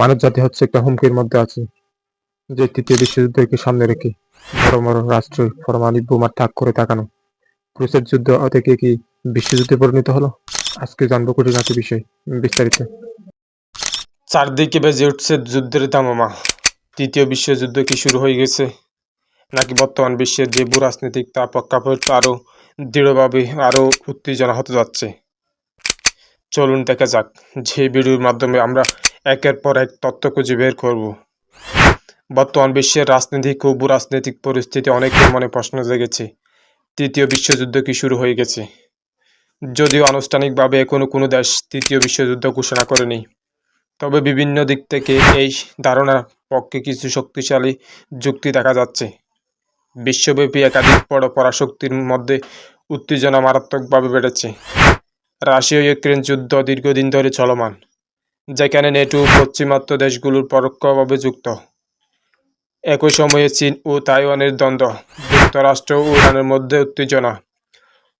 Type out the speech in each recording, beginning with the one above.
মানব জাতি হচ্ছে একটা হুমকির মধ্যে আছে, যে তৃতীয় বিশ্বযুদ্ধকে সামনে রেখে বড় বড় রাষ্ট্র পরমাণবিক বোমার তাক করে তাকানো। ক্রুসের যুদ্ধ থেকে কি বিশ্বযুদ্ধে পরিণত হলো? আজকে জানব খুঁটিনাটি বিষয় বিস্তারিত। চারদিকে বেজে উঠছে যুদ্ধের দামামা। তৃতীয় বিশ্বযুদ্ধ কি শুরু হয়ে গেছে? নাকি বর্তমান বিশ্বের যে ভূ রাজনৈতিক তা প্রেক্ষাপট আরও দৃঢ়ভাবে আরও উত্তেজনা হতে যাচ্ছে? চলুন দেখা যাক, যে ভিডিওর মাধ্যমে আমরা একের পর এক তথ্য খুঁজে বের করব। বর্তমান বিশ্বের রাজনৈতিক ও ভূ রাজনৈতিক পরিস্থিতি অনেকের মনে প্রশ্ন জেগেছে, তৃতীয় বিশ্বযুদ্ধ কি শুরু হয়ে গেছে? যদিও আনুষ্ঠানিকভাবে এখনও কোনো দেশ তৃতীয় বিশ্বযুদ্ধ ঘোষণা করেনি, তবে বিভিন্ন দিক থেকে এই ধারণার পক্ষে কিছু শক্তিশালী যুক্তি দেখা যাচ্ছে। বিশ্বব্যাপী একাধিক বড় পরাশক্তির মধ্যে উত্তেজনা মারাত্মকভাবে বেড়েছে। রাশিয়া ইউক্রেন যুদ্ধ দীর্ঘদিন ধরে চলমান। যেখানে নেটো পশ্চিমাত্য দেশগুলোর পরোক্ষভাবে যুক্ত। একই সময়ে চীন ও তাইওয়ানের দ্বন্দ্ব, যুক্তরাষ্ট্র ও ইরানের মধ্যে উত্তেজনা,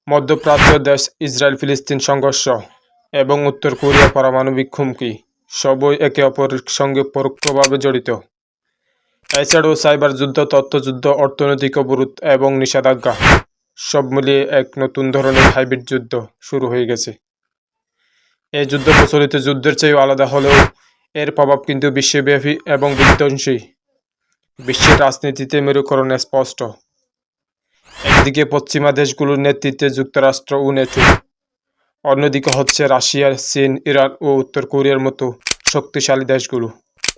মধ্যপ্রাচ্য দেশ ইসরায়েল ফিলিস্তিন সংঘর্ষ এবং উত্তর কোরিয়া পারমাণবিক হুমকি, সবই একে অপরের সঙ্গে পরোক্ষভাবে জড়িত। এছাড়াও সাইবার যুদ্ধ, তথ্যযুদ্ধ, অর্থনৈতিক অবরোধ এবং নিষেধাজ্ঞা, সব মিলিয়ে এক নতুন ধরনের হাইব্রিড যুদ্ধ শুরু হয়ে গেছে। এই যুদ্ধ প্রচলিত যুদ্ধের চেয়েও আলাদা হলেও এর প্রভাব কিন্তু বিশ্বব্যাপী এবং বিধ্বংসী। বিশ্বের রাজনীতিতে মেরুকরণ স্পষ্ট। একদিকে পশ্চিমা দেশগুলোর নেতৃত্বে যুক্তরাষ্ট্র ও নেটো। অন্যদিকে হচ্ছে রাশিয়া, চীন, ইরান ও উত্তর কোরিয়ার মতো শক্তিশালী দেশগুলো।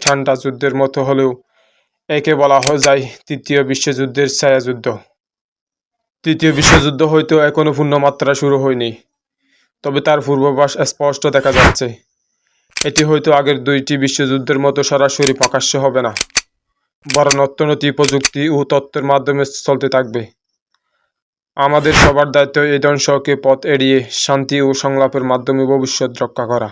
ঠান্ডা যুদ্ধের মতো হলেও একে বলা হয় যায় তৃতীয় বিশ্বযুদ্ধের ছায়াযুদ্ধ তৃতীয় বিশ্বযুদ্ধ হয়তো এখনও পূর্ণমাত্রা শুরু হয়নি। তবে তার পূর্বাভাস স্পষ্ট দেখা যাচ্ছে। এটি হয়তো আগের দুইটি বিশ্বযুদ্ধের মতো সরাসরি প্রকাশ্য হবে না, বরং অর্থনৈতিক প্রযুক্তি ও তত্ত্বের মাধ্যমে চলতে থাকবে। আমাদের সবার দায়িত্ব এই ধ্বংসকে পথ এড়িয়ে শান্তি ও সংলাপের মাধ্যমে ভবিষ্যৎ রক্ষা করা।